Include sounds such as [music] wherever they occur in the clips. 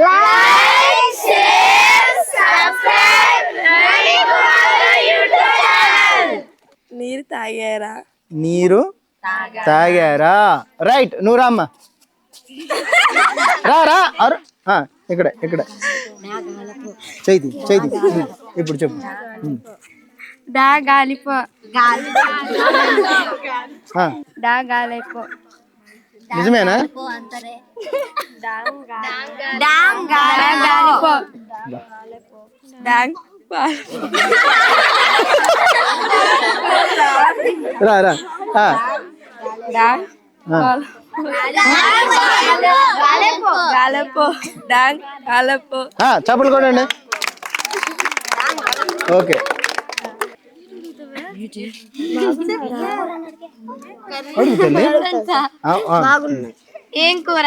Like share subscribe నీరు తాగారా? నీరు తాగారా? రైట్ నువ్వు రామ్మ రా రా అరు ఇక్కడ ఇక్కడ. చేతి చేతి ఇప్పుడు చెప్పు. డా గాలిపో డా గాలిపో నిజమేనా? [laughs] రా రా. ఆ, డాంగ్ ఆ. గాలపో డాంగ్. గాలపో ఆ, చప్పట్లు కొట్టండి ఓకే. ఏం కూర?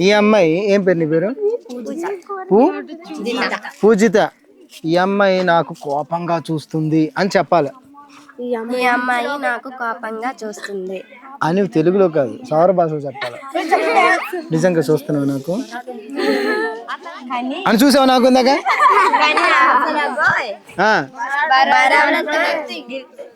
ఈ అమ్మాయి ఏం పేరు నీ పేరు? పూజిత. ఈ అమ్మాయి నాకు కోపంగా చూస్తుంది అని చెప్పాలి. ఈ అమ్మాయి నాకు కోపంగా చూస్తుంది. అని తెలుగులో కాదు సౌర భాషలో చెప్పాలి. నిజంగా చూస్తున్నావు నాకు? అని చూసావు నాకు ఇందాక?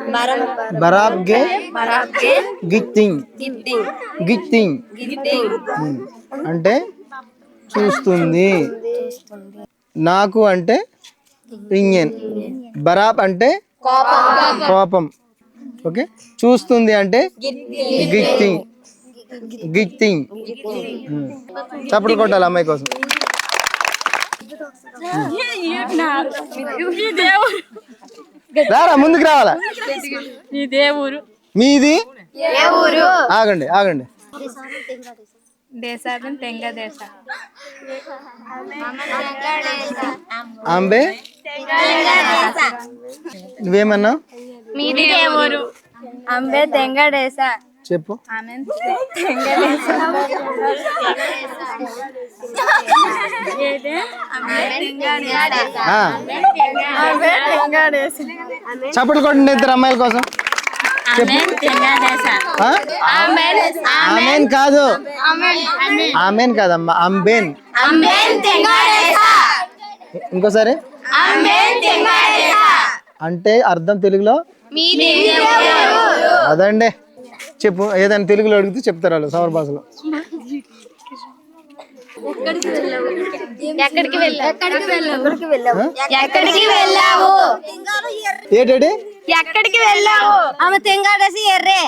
ఆ. బరాబ్ గే గిట్టింగ్. గిట్టింగ్. అంటే చూస్తుంది. నాకు అంటే ఇంజన్. బరాబ్ అంటే కోపం. ఓకే? చూస్తుంది అంటే గిట్టింగ్. గిట్టింగ్. చప్పుడు కొట్టాలి అమ్మాయి కోసం. రారా ముందుకు రావాలా? ఇదే ఊరు మీది? ఏ ఊరు? ఆగండి ఆగండి. అంబే నువ్వేమన్నా మీది ఏ ఊరు? అంబే తెంగ దేశ. చెప్పు. చప్పుడు కొట్టండి ఇద్దరు అమ్మాయిల కోసం. ఆమెన్ కాదు. ఆమె ఆమెన్ కాదమ్మా అంబేన్. ఇంకోసారి. అంటే అర్థం తెలుగులో? అదండి. చెప్పు ఏదైనా తెలుగులో అడిగితే చెప్తారు వాళ్ళు సౌర భాషలో. ఎక్కడికి వెళ్ళావు? ఎక్కడికి వెళ్ళావు? ఎక్కడికి వెళ్ళావు? ఏంటండి? ఎక్కడికి వెళ్ళావు? ఆమె తెంగాడేసి ఎర్రే.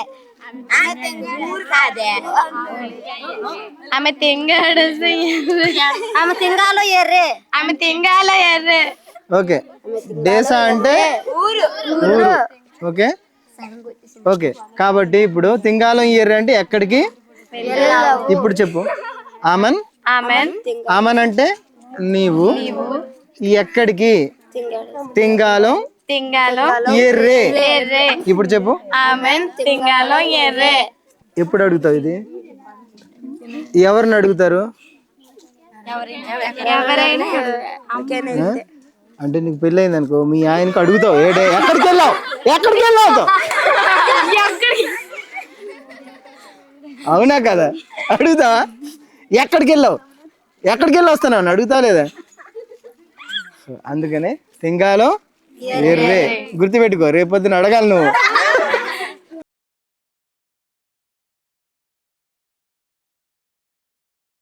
ఆమె తెంగాడేసి ఆమె తెంగాలో ఎర్రే. ఆమె తెంగాల ఎర్రే. ఓకే. దేశ అంటే ఊరు. ఓకే. ఓకే కాబట్టి ఇప్పుడు తింగాలం ఇయర్ అంటే ఎక్కడికి? ఇప్పుడు చెప్పు. ఆమన్? ఆమెన్. ఆమన్ అంటే నీవు. ఎక్కడికి? తింగాలం. తింగాలో ఎర్రే ఇప్పుడు చెప్పు. ఆమెన్ తింగాలో ఎర్రే ఎప్పుడు అడుగుతావు ఇది? ఎవరిని అడుగుతారు? అంటే నీకు పెళ్ళయింది అనుకో మీ ఆయనకు అడుగుతావు. ఏడే ఎక్కడికి వెళ్ళావు? ఎక్కడికి వెళ్ళావు? అవునా కదా? అడుగుతావా ఎక్కడికి వెళ్ళావు ఎక్కడికి వెళ్ళి వస్తున్నావు? అని అడుగుతావు లేదా? అందుకనే తింగాలో ఎర్రే. గుర్తుపెట్టుకో రేపొద్దున అడగాలి నువ్వు.